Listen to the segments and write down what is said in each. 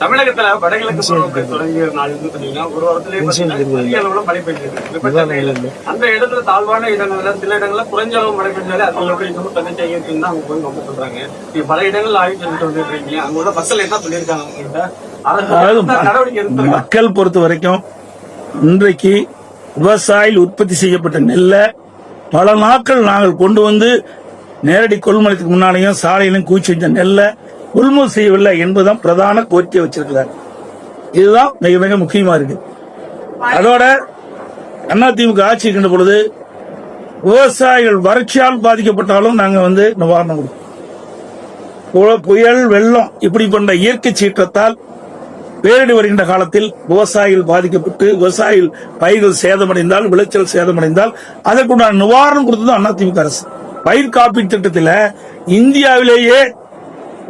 தமிழகத்துல வடகிழக்கு பருவமழை தொடங்கிய நாள் பாத்தீங்கன்னா ஒரு அதிக அளவுல மழை சென்னையில அந்த இடத்துல தாழ்வான இடங்கள்ல சில இடங்கள்ல குறைஞ்ச அளவு மழை பெய்ஞ்சாலே அதோட இன்னும் தண்ணி இருக்குன்னு அவங்க வந்து ரொம்ப சொல்றாங்க. இப்ப பல இடங்கள்ல ஆய்வு செஞ்சுட்டு வந்துட்டு இருக்கீங்க அங்க உள்ள மக்கள் என்ன சொல்லியிருக்காங்க உங்ககிட்ட மக்கள் பொறுத்த வரைக்கும் இன்றைக்கு விவசாயிகள் உற்பத்தி செய்யப்பட்ட நெல்லை பல நாட்கள் நாங்கள் கொண்டு வந்து நேரடி கொள்முதலுக்கு முன்னாலேயும் சாலையிலும் குவிச்சு வச்ச நெல்லை கொள்முதல் செய்யவில்லை என்பதுதான் பிரதான கோரிக்கை வச்சிருக்கிறார். இதுதான் மிக மிக முக்கியமா இருக்கு. அதோட அதிமுக ஆட்சி இருக்கின்ற பொழுது விவசாயிகள் வறட்சியால் பாதிக்கப்பட்டாலும் நாங்க வந்து நிவாரணம் கொடுப்போம். புயல் வெள்ளம் இப்படி பண்ண இயற்கை சீற்றத்தால் பேரிடி வருகின்ற காலத்தில் விவசாயிகள் பாதிக்கப்பட்டு விவசாயிகள் பயிர்கள் சேதமடைந்தால் விளைச்சல் சேதமடைந்தால் அதற்குண்டான நிவாரணம் கொடுத்தது அதிமுக அரசு. பயிர் காப்பீட்டு திட்டத்தில் இந்தியாவிலேயே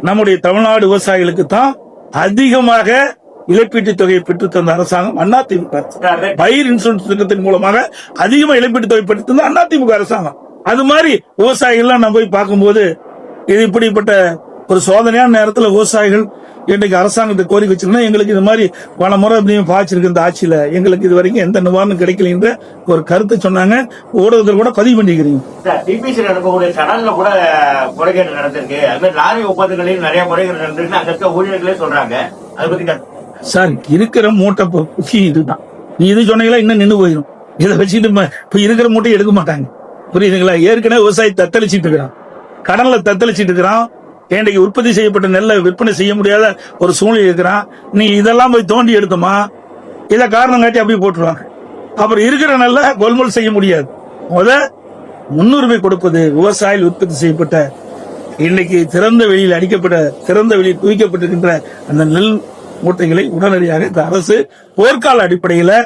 நம்முடைய தமிழ்நாடு விவசாயிகளுக்கு தான் அதிகமாக இழப்பீட்டுத் தொகையை பெற்று தந்த அரசாங்கம் அதிமுக அரசு. பயிர் இன்சூரன்ஸ் திட்டத்தின் மூலமாக அதிகமா இழப்பீட்டுத் தொகை பெற்று தந்த அதிமுக அரசாங்கம். அது மாதிரி விவசாயிகள்லாம் நம்ம போய் பார்க்கும்போது இது இப்படிப்பட்ட ஒரு சோதனையான நேரத்தில் விவசாயிகள் இன்றைக்கு அரசாங்கத்தை கோரிக்கை வச்சிருந்தா எங்களுக்கு இது மாதிரி பல முறை பாய்ச்சிருக்கு இந்த ஆட்சியில எங்களுக்கு இது வரைக்கும் எந்த நிவாரணம் கிடைக்கல என்ற ஒரு கருத்தை சொன்னாங்க. ஊடகத்தில் கூட பதிவு பண்ணிக்கிறீங்க. டிபிசி நடக்கக்கூடிய கடல்ல கூட முறைகேடு நடந்திருக்கு. அது மாதிரி லாரி ஒப்பந்தங்களில் நிறைய முறைகேடு நடந்திருக்கு அங்க இருக்க ஊழியர்களே சொல்றாங்க. அதை பத்தி. சார் இருக்கிற மூட்டை பொ- முக்கியம் இதுதான். நீ இது சொன்னீங்களா இன்னும் நின்று போயிடும் இதை வச்சுட்டு இப்ப இருக்கிற மூட்டையை எடுக்க மாட்டாங்க. புரியுதுங்களா? ஏற்கனவே விவசாயி தத்தளிச்சிட்டு இருக்கிறான். கடன்ல தத்தளிச்சிட்டு இருக்கிறான். இன்றைக்கு உற்பத்தி செய்யப்பட்ட நெல்லை விற்பனை செய்ய முடியாத ஒரு சூழ்நிலை இருக்கிறான். நீ இதெல்லாம் போய் தோண்டி எடுத்தோமா? இதை காரணம் காட்டி அப்படியே போட்டுருவாங்க. அப்புறம் இருக்கிற நெல்லை கொள்முதல் செய்ய முடியாது. முத முன்னுரிமை கொடுப்பது விவசாயிகள் உற்பத்தி செய்யப்பட்ட இன்னைக்கு திறந்த வெளியில் அடிக்கப்பட்ட திறந்த வெளியில் குவிக்கப்பட்டிருக்கின்ற அந்த நெல் மூட்டைகளை உடனடியாக இந்த அரசு போர்க்கால அடிப்படையில்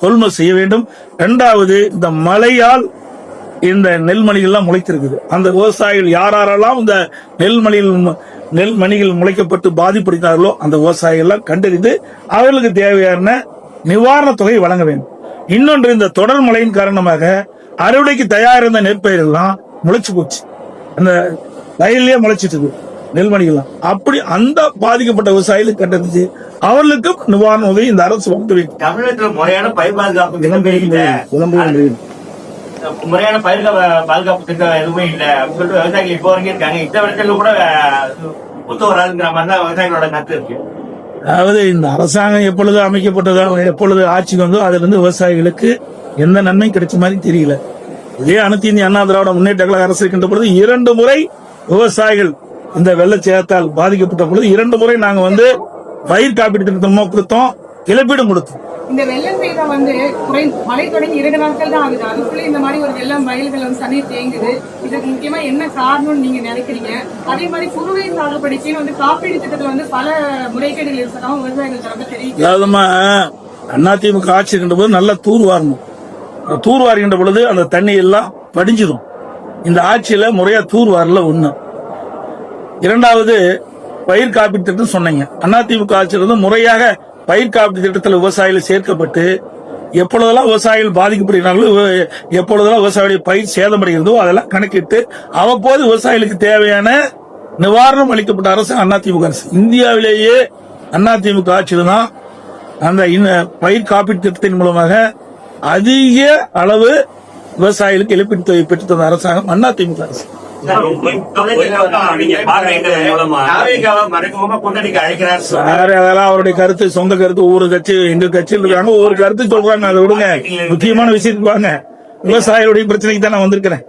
கொள்முதல் செய்ய வேண்டும். இரண்டாவது இந்த மழையால் இந்த நெல்மணிகள்லாம் முளைத்திருக்குது. அந்த விவசாயிகள் யார் யாரெல்லாம் இந்த நெல்மணிகள் நெல்மணிகள் முளைக்கப்பட்டு பாதிப்படைந்தார்களோ அந்த விவசாயிகள் எல்லாம் கண்டறிந்து அவர்களுக்கு தேவையான நிவாரணத் தொகை வழங்க வேண்டும். இன்னொன்று இந்த தொடர் மழையின் காரணமாக அறுவடைக்கு தயார் இருந்த நெற்பயிர்கள் எல்லாம் முளைச்சு போச்சு. அந்த வயல்லயே முளைச்சிட்டு நெல்மணிகள்லாம். அப்படி அந்த பாதிக்கப்பட்ட விவசாயிகளுக்கு கண்டறிஞ்சு அவர்களுக்கும் நிவாரண உதவி இந்த அரசு வழங்க வேண்டும். தமிழகத்துல முறையான பயிர் பாதுகாப்பு முறையான பயிர் பாதுகாப்பு திட்டம் எதுவுமே இல்லை. அப்படின்னு சொல்லிட்டு விவசாயிகள் இப்போ வரைக்கும் இருக்காங்க. இந்த வருஷத்துல கூட ஒத்து வராதுங்கிற மாதிரி தான் விவசாயிகளோட கருத்து இருக்கு. அதாவது இந்த அரசாங்கம் எப்பொழுது அமைக்கப்பட்டதோ எப்பொழுது ஆட்சிக்கு வந்தோ அதுல இருந்து விவசாயிகளுக்கு எந்த நன்மையும் கிடைச்ச மாதிரி தெரியல. இதே அனைத்து இந்திய அண்ணா திராவிட முன்னேற்ற கழக அரசு இருக்கின்ற பொழுது இரண்டு முறை விவசாயிகள் இந்த வெள்ளச்சேதத்தால் பாதிக்கப்பட்ட பொழுது இரண்டு முறை நாங்க வந்து பயிர் காப்பீட்டு திட்டமா கொடுத்தோம். இழப்பீடும் கொடுத்தோம் இந்த வெள்ளம் பெய்தா வந்து குறை மழை தொடங்கி இரண்டு நாட்கள் தான் ஆகுது. அதுக்குள்ள இந்த மாதிரி ஒரு வெள்ளம் வயல்கள் வந்து தண்ணீர் தேங்குது. இதுக்கு முக்கியமா என்ன காரணம்னு நீங்க நினைக்கிறீங்க? அதே மாதிரி குறுவை சாகுபடிக்குன்னு வந்து காப்பீடு திட்டத்துல வந்து பல முறைகேடுகள் இருப்பதாகவும் விவசாயிகள் தரப்பு தெரிவிக்க அதாவதுமா அதிமுக ஆட்சி இருக்கின்ற போது நல்லா தூர் வாரணும். தூர் வாருகின்ற பொழுது அந்த தண்ணி எல்லாம் படிஞ்சிடும் இந்த ஆட்சியில முறையா தூர் வாரல ஒண்ணு. இரண்டாவது பயிர் காப்பீட்டு திட்டம் சொன்னீங்க. அதிமுக ஆட்சியில் வந்து முறையாக பயிர் காப்பீட்டு திட்டத்தில் விவசாயிகள் சேர்க்கப்பட்டு எப்பொழுதெல்லாம் விவசாயிகள் பாதிக்கப்படுகிறார்களோ எப்பொழுதெல்லாம் விவசாயிகளுடைய பயிர் சேதமடைகிறதோ அதெல்லாம் கணக்கிட்டு அவ்வப்போது விவசாயிகளுக்கு தேவையான நிவாரணம் அளிக்கப்பட்ட அரசு அதிமுக அரசு. இந்தியாவிலேயே அதிமுக ஆட்சியில் தான் அந்த பயிர் காப்பீட்டு திட்டத்தின் மூலமாக அதிக அளவு விவசாயிகளுக்கு இழப்பீட்டு தொகை பெற்று தந்த அரசாங்கம் அதிமுக அரசு. அவருடைய கருத்து சொந்த கருத்து ஒவ்வொரு கட்சி எங்க கட்சியில் இருக்காங்க ஒவ்வொரு கருத்து சொல்றாங்க அதை விடுங்க. முக்கியமான விஷயத்துக்கு வாங்க. விவசாயிகளுடைய பிரச்சனைக்கு தான் நான் வந்திருக்கிறேன்.